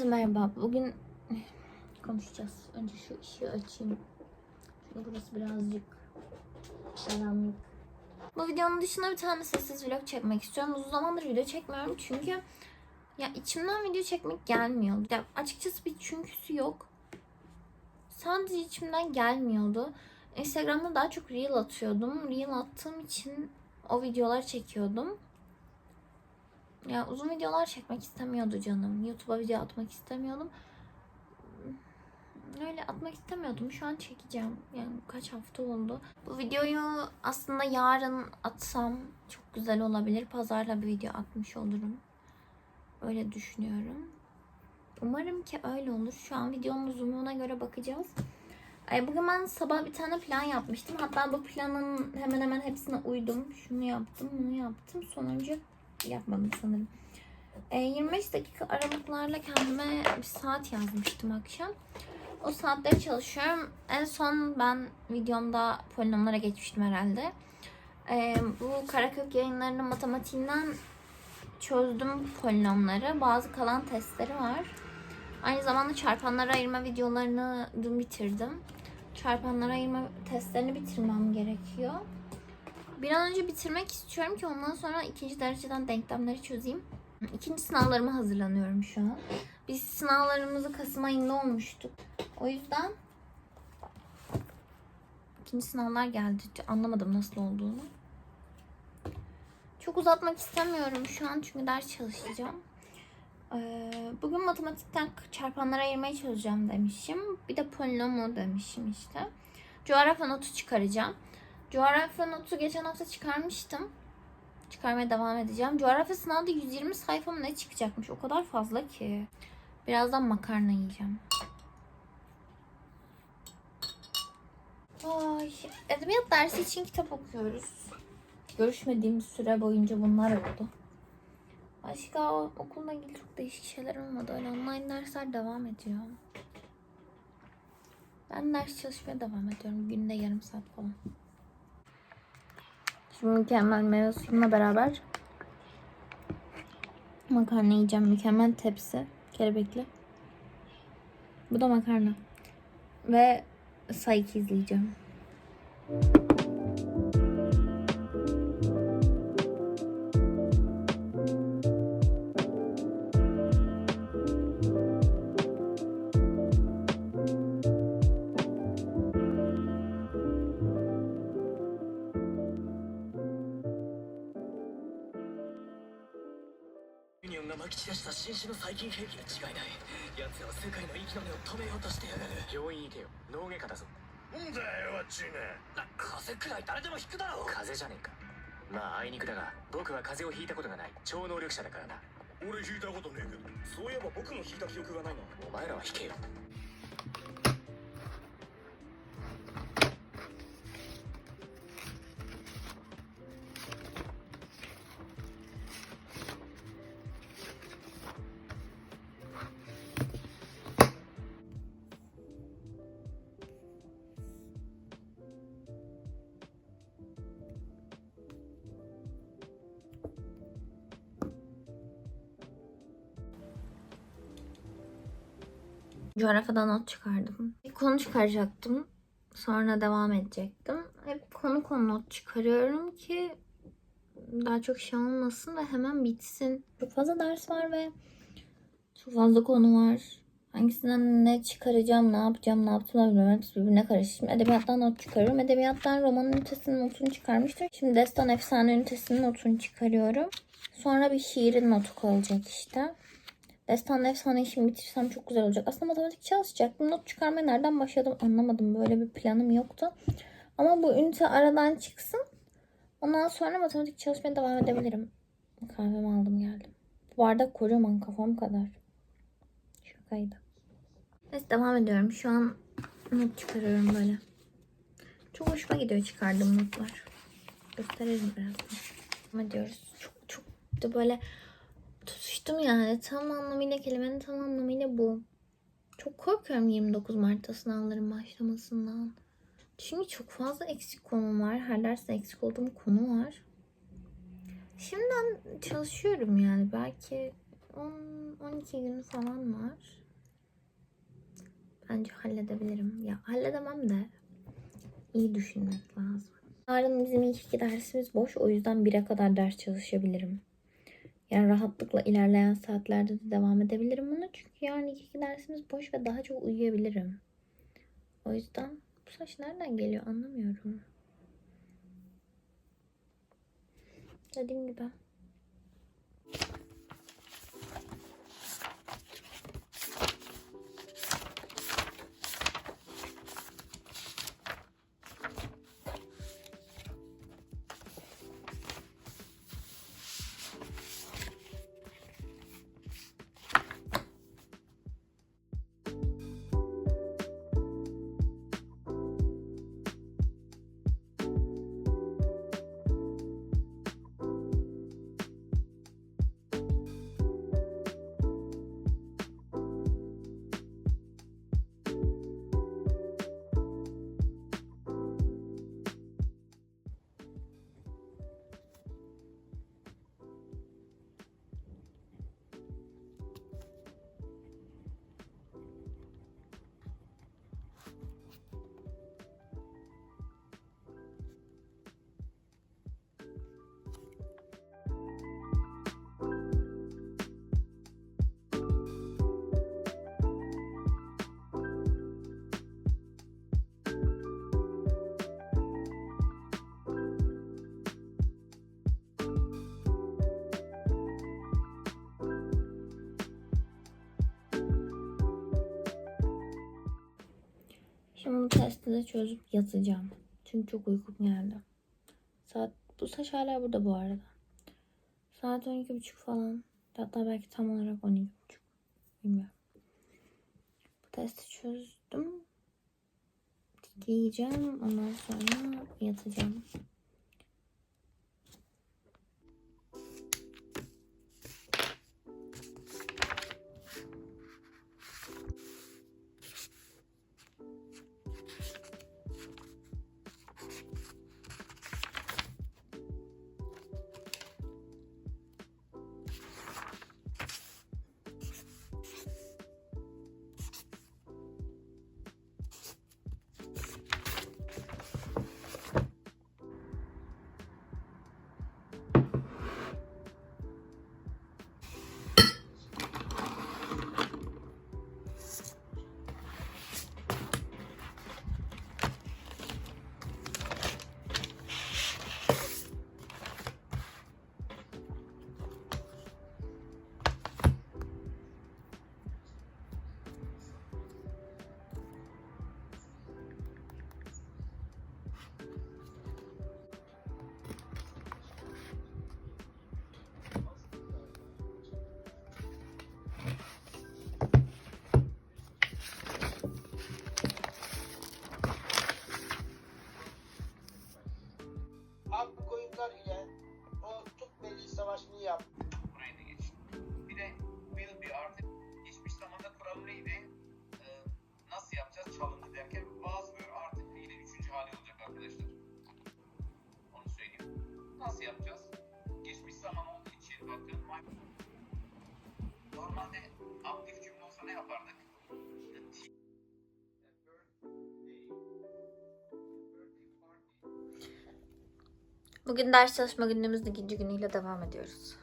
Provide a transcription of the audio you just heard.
Herkese merhaba. Bugün konuşacağız. Önce şu ışığı açayım. Çünkü burası birazcık karanlık. Bu videonun dışında bir tane sessiz vlog çekmek istiyorum. Uzun zamandır video çekmiyorum çünkü ya içimden video çekmek gelmiyor. Ya açıkçası bir çünküsü yok. Sadece içimden gelmiyordu. Instagram'da daha çok reel atıyordum. Reel attığım için o videolar çekiyordum. Ya uzun videolar çekmek istemiyordu canım. YouTube'a video atmak istemiyordum. Öyle atmak istemiyordum. Şu an çekeceğim. Yani kaç hafta oldu. Bu videoyu aslında yarın atsam çok güzel olabilir. Pazarla bir video atmış olurum. Öyle düşünüyorum. Umarım ki öyle olur. Şu an videonun uzunluğuna göre bakacağız. Bugün ben sabah bir tane plan yapmıştım. Hatta bu planın hemen hemen hepsine uydum. Şunu yaptım, bunu yaptım. Sonuncu yapmadım sanırım. E, 25 dakika aralıklarla kendime bir saat yazmıştım akşam. O saatleri çalışıyorum. En son ben videomda polinomlara geçmiştim herhalde. E, bu Karakök yayınlarının matematiğinden çözdüm polinomları. Bazı kalan testleri var. Aynı zamanda çarpanlara ayırma videolarını dün bitirdim. Çarpanlara ayırma testlerini bitirmem gerekiyor. Bir an önce bitirmek istiyorum ki ondan sonra ikinci dereceden denklemleri çözeyim. İkinci sınavlarıma hazırlanıyorum şu an. Biz sınavlarımızı Kasım ayında olmuştuk. O yüzden ikinci sınavlar geldi. Anlamadım nasıl olduğunu. Çok uzatmak istemiyorum şu an çünkü ders çalışacağım. Ee, Bugün matematikten çarpanlara ayırmayı çözeceğim demişim. Bir de polinomu demişim işte. Coğrafya notu çıkaracağım. Coğrafya notu geçen hafta çıkarmıştım. Çıkarmaya devam edeceğim. Coğrafya sınavda 120 sayfa mı ne çıkacakmış? O kadar fazla ki. Birazdan makarna yiyeceğim. Ay, edebiyat dersi için kitap okuyoruz. Görüşmediğimiz süre boyunca bunlar oldu. Başka okulla ilgili çok değişik şeyler olmadı. Öyle online dersler devam ediyor. Ben ders çalışmaya devam ediyorum. Günde yarım saat falan. Şimdi mükemmel meyve suyumla beraber makarna yiyeceğim. Mükemmel tepsi. Kelebekli. Bu da makarna. Ve Sayık izleyeceğim. がまき散らした新種の細菌兵器に違いない。奴らは世界の息の根を止めようとしてやがる。病院行けよ。脳外科だぞ。んだよあっち風邪くらい誰でも引くだろう。風邪じゃねえか。まああいにくだが僕は風邪をひいたことがない。超能力者だからな。俺引いたことねえけど。そういえば僕も引いた記憶がないな。お前らは引けよ Coğrafyadan not çıkardım. Bir konu çıkaracaktım. Sonra devam edecektim. Hep konu konu not çıkarıyorum ki daha çok şey olmasın ve hemen bitsin. Çok fazla ders var ve çok fazla konu var. Hangisinden ne çıkaracağım, ne yapacağım, ne yaptığımı bilmiyorum. Hepsi birbirine karıştı. Edebiyattan not çıkarıyorum. Edebiyattan roman ünitesinin notunu çıkarmıştım. Şimdi destan efsane ünitesinin notunu çıkarıyorum. Sonra bir şiirin notu kalacak işte. Destan efsane işimi bitirsem çok güzel olacak. Aslında matematik çalışacaktım. Not çıkarmaya nereden başladım anlamadım. Böyle bir planım yoktu. Ama bu ünite aradan çıksın. Ondan sonra matematik çalışmaya devam edebilirim. Kahvemi aldım geldim. Bu bardak kocaman kafam kadar. Şakaydı. Neyse devam ediyorum. Şu an not çıkarıyorum böyle. Çok hoşuma gidiyor çıkardığım notlar. Gösteririm birazdan. Devam ediyoruz. Çok çok da böyle tutuştum yani. Tam anlamıyla kelimenin tam anlamıyla bu. Çok korkuyorum 29 Mart'ta sınavların başlamasından. Çünkü çok fazla eksik konu var. Her derste eksik olduğum konu var. Şimdiden çalışıyorum yani. Belki 10-12 gün falan var. Bence halledebilirim. Ya halledemem de iyi düşünmek lazım. Yarın bizim ilk iki dersimiz boş. O yüzden 1'e kadar ders çalışabilirim. Yani rahatlıkla ilerleyen saatlerde de devam edebilirim buna. Çünkü yarın ilk iki dersimiz boş ve daha çok uyuyabilirim. O yüzden bu saç nereden geliyor anlamıyorum. Dediğim gibi. Şimdi bu testi de çözüp yatacağım. Çünkü çok uykum geldi. Saat bu saç hala burada bu arada. Saat 12.30 falan. Hatta belki tam olarak 12.30. Bilmiyorum. Bu testi çözdüm. Giyeceğim. Ondan sonra yatacağım. Bugün ders çalışma günümüzün ikinci günüyle devam ediyoruz.